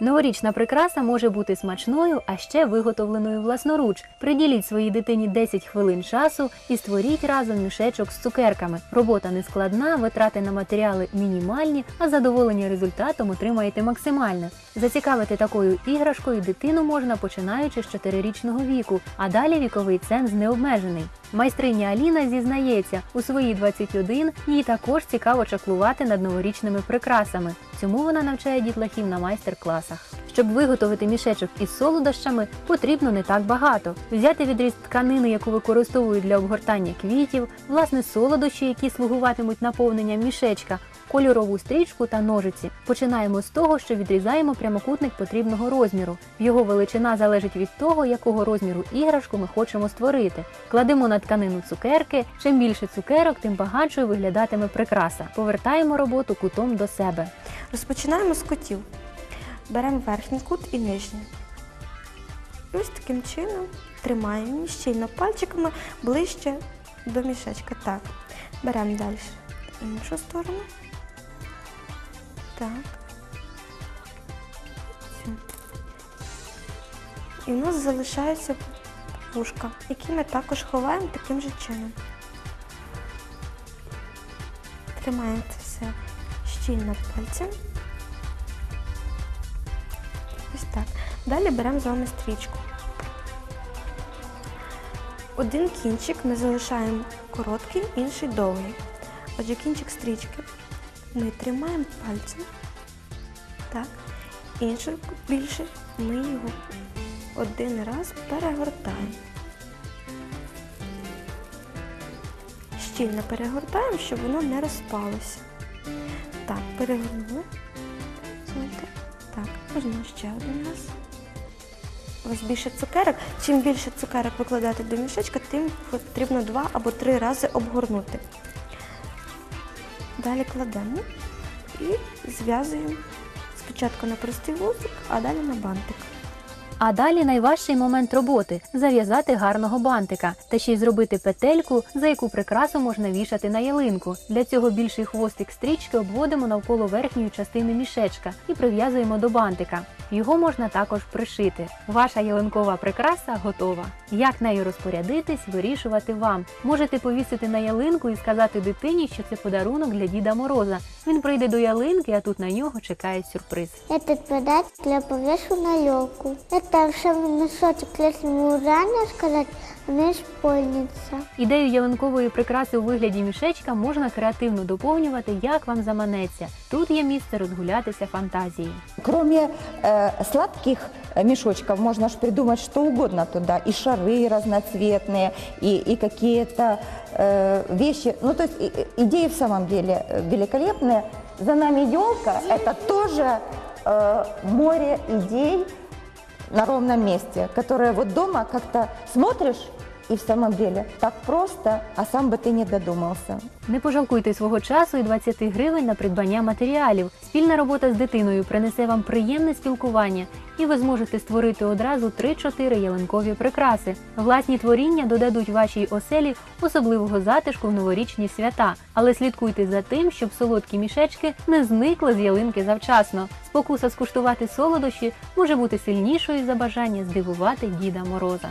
Новорічна прикраса може бути смачною, а ще виготовленою власноруч. Приділіть своїй дитині 10 хвилин часу і створіть разом мішечок з цукерками. Робота не складна, витрати на матеріали мінімальні, а задоволення результатом отримаєте максимальне. Зацікавити такою іграшкою дитину можна починаючи з 4-річного віку, а далі віковий ценз не обмежений. Майстриня Аліна зізнається, у свої 21 їй також цікаво чаклувати над новорічними прикрасами. Цьому вона навчає дітлахів на майстер-класах. Щоб виготовити мішечок із солодощами, потрібно не так багато. Взяти відріз тканини, яку використовують для обгортання квітів, власне солодощі, які слугуватимуть наповненням мішечка, кольорову стрічку та ножиці. Починаємо з того, що відрізаємо прямокутник потрібного розміру. Його величина залежить від того, якого розміру іграшку ми хочемо створити. Кладемо на тканину цукерки. Чим більше цукерок, тим багатшою виглядатиме прикраса. Повертаємо роботу кутом до себе. Розпочинаємо з кутів. Беремо верхній кут і нижній. Ось таким чином тримаємо щільно пальчиками ближче до мішечка. Так. Беремо далі іншу сторону. Так. І у нас залишається вушка, які ми також ховаємо таким же чином. Тримаємо це все щільно пальцем. Ось так. Далі беремо з вами стрічку. Один кінчик ми залишаємо короткий, інший довгий. Отже, кінчик стрічки ми тримаємо пальцем. Так. Інший більше ми його один раз перегортаємо. Щільно перегортаємо, щоб воно не розпалося. Так, перегорнули. Так, можна ще один раз. У вас більше цукерок. Чим більше цукерок викладати до мішечка, тим потрібно два або три рази обгорнути. Далі кладемо і зв'язуємо спочатку на простий вузик, а далі на бантик. А далі найважчий момент роботи зав'язати гарного бантика та ще й зробити петельку, за яку прикрасу можна вішати на ялинку. Для цього більший хвостик стрічки обводимо навколо верхньої частини мішечка і прив'язуємо до бантика. Його можна також пришити. Ваша ялинкова прикраса готова. Як нею розпорядитись, вирішувати вам. Можете повісити на ялинку і сказати дитині, що це подарунок для Діда Мороза. Він прийде до ялинки, а тут на нього чекає сюрприз. Этот подарок я повешу на елку. Это волшебный мешочек, если ему заранее сказать, он исполнится. Ідею ялинкової прикраси у вигляді мішечка можна креативно доповнювати, як вам заманеться. Тут є місце розгулятися фантазії. Кроме э, сладких э, мешочков, можно же придумать что угодно туда. И шары разноцветные, и, и какие-то э, вещи. Ну, то есть и- и- идеи в самом деле э, великолепные. За нами елка – это тоже э, море идей на ровном месте, которые вот дома как-то смотришь, и в самом деле так просто, а сам бы ты не додумался. Не пожалкуйте свого часу і 20 гривень на придбання матеріалів. Спільна робота з дитиною принесе вам приємне спілкування, і ви зможете створити одразу 3-4 ялинкові прикраси. Власні творіння додадуть вашій оселі особливого затишку в новорічні свята. Але слідкуйте за тим, щоб солодкі мішечки не зникли з ялинки завчасно. Спокуса скуштувати солодощі може бути сильнішою за бажання здивувати Діда Мороза.